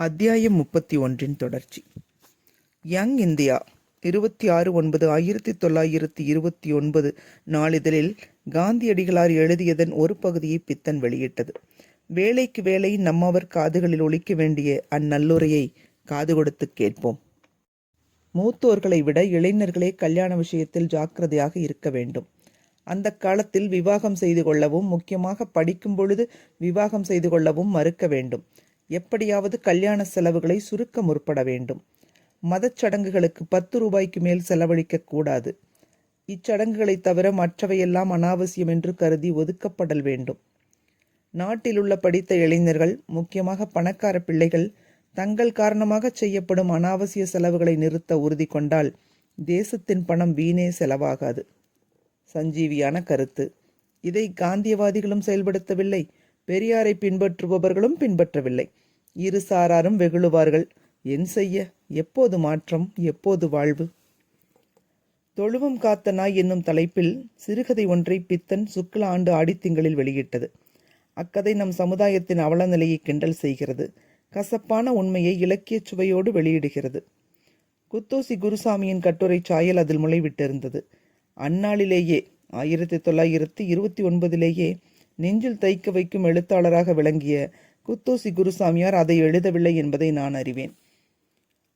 அத்தியாயம் முப்பத்தி ஒன்றின் தொடர்ச்சி. யங் இந்தியா இருபத்தி ஆறு ஒன்பது ஆயிரத்தி தொள்ளாயிரத்தி இருபத்தி ஒன்பது நாளிதழில் காந்தியடிகளார் எழுதியதன் ஒரு பகுதியை பித்தன் வெளியிட்டது. வேலைக்கு வேலை நம்மவர் காதுகளில் ஒழிக்க வேண்டிய அந்நல்லுரையை காது கொடுத்து கேட்போம். மூத்தோர்களை விட இளைஞர்களே கல்யாண விஷயத்தில் ஜாக்கிரதையாக இருக்க வேண்டும். அந்த காலத்தில் விவாகம் செய்து கொள்ளவும் முக்கியமாக படிக்கும் பொழுது விவாகம் செய்து கொள்ளவும் மறுக்க வேண்டும். எப்படியாவது கல்யாண செலவுகளை சுருக்க முற்பட வேண்டும். மதச் சடங்குகளுக்கு பத்து ரூபாய்க்கு மேல் செலவழிக்க கூடாது. இச்சடங்குகளை தவிர மற்றவையெல்லாம் அனாவசியம் என்று கருதி ஒதுக்கப்படல் வேண்டும். நாட்டிலுள்ள படித்த இளைஞர்கள் முக்கியமாக பணக்கார பிள்ளைகள் தங்கள் காரணமாக செய்யப்படும் அனாவசிய செலவுகளை நிறுத்த உறுதி கொண்டால் தேசத்தின் பணம் வீணே செலவாகாது. சஞ்சீவியான கருத்து. இதை காந்தியவாதிகளும் செயல்படுத்தவில்லை பெரியாரை பின்பற்றுபவர்களும் பின்பற்றவில்லை. இரு சாராரும் வெகுளுவார்கள். என் செய்ய? எப்போது மாற்றம்? எப்போது வாழ்வு? தொழுவம் காத்த நாய் என்னும் தலைப்பில் சிறுகதை ஒன்றை பித்தன் சுக்ல ஆண்டு ஆடித்திங்களில் வெளியிட்டது. அக்கதை நம் சமுதாயத்தின் அவல நிலையை கிண்டல் செய்கிறது. கசப்பான உண்மையை இலக்கியச் சுவையோடு வெளியிடுகிறது. குத்தோசி குருசாமியின் கட்டுரை சாயல் அதில் முளைவிட்டிருந்தது. அந்நாளிலேயே ஆயிரத்தி தொள்ளாயிரத்தி இருபத்தி ஒன்பதிலேயே நெஞ்சில் தைக்க வைக்கும் எழுத்தாளராக விளங்கிய குத்தூசி குருசாமியார் அதை எழுதவில்லை என்பதை நான் அறிவேன்.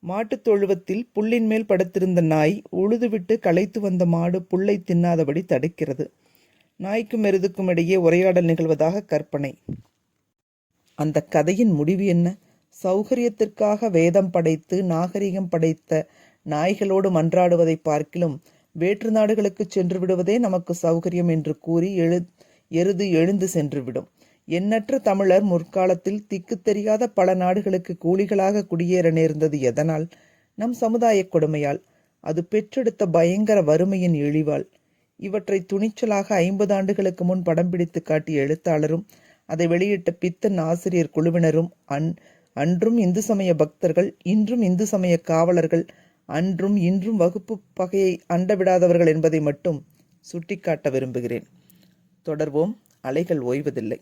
மாட்டுத் தொழுவத்தில் புல்லின் மேல் படுத்திருந்த நாய் உழுதுவிட்டு களைத்து வந்த மாடு புல்லை தின்னாதபடி தடுக்கிறது. நாய்க்கும் எருதுக்கும் இடையே உரையாடல் நிகழ்வதாக கற்பனை. அந்த கதையின் முடிவு என்ன? சௌகரியத்திற்காக வேதம் படைத்து நாகரிகம் படைத்த நாய்களோடு மன்றாடுவதை பார்க்கிலும் வேற்று நாடுகளுக்கு சென்று விடுவதே நமக்கு சௌகரியம் என்று கூறி எழு எருது எழுந்து சென்றுவிடும் எண்ணற்ற தமிழர் முற்காலத்தில் திக்கு தெரியாத பல நாடுகளுக்கு கூலிகளாக குடியேற நேர்ந்தது எதனால்? நம் சமுதாய கொடுமையால். அது பெற்றெடுத்த பயங்கர வறுமையின் இழிவால். இவற்றை துணிச்சலாக ஐம்பது ஆண்டுகளுக்கு முன் படம் பிடித்து காட்டிய எழுத்தாளரும் அதை வெளியிட்ட பித்தன் ஆசிரியர் குழுவினரும் அன் அன்றும் இந்து சமய பக்தர்கள் இன்றும் இந்து சமய காவலர்கள் அன்றும் இன்றும் வகுப்பு பகையை அண்டவிடாதவர்கள் என்பதை மட்டும் சுட்டிக்காட்ட விரும்புகிறேன். தொடர்வோம். அலைகள் ஓய்வதில்லை.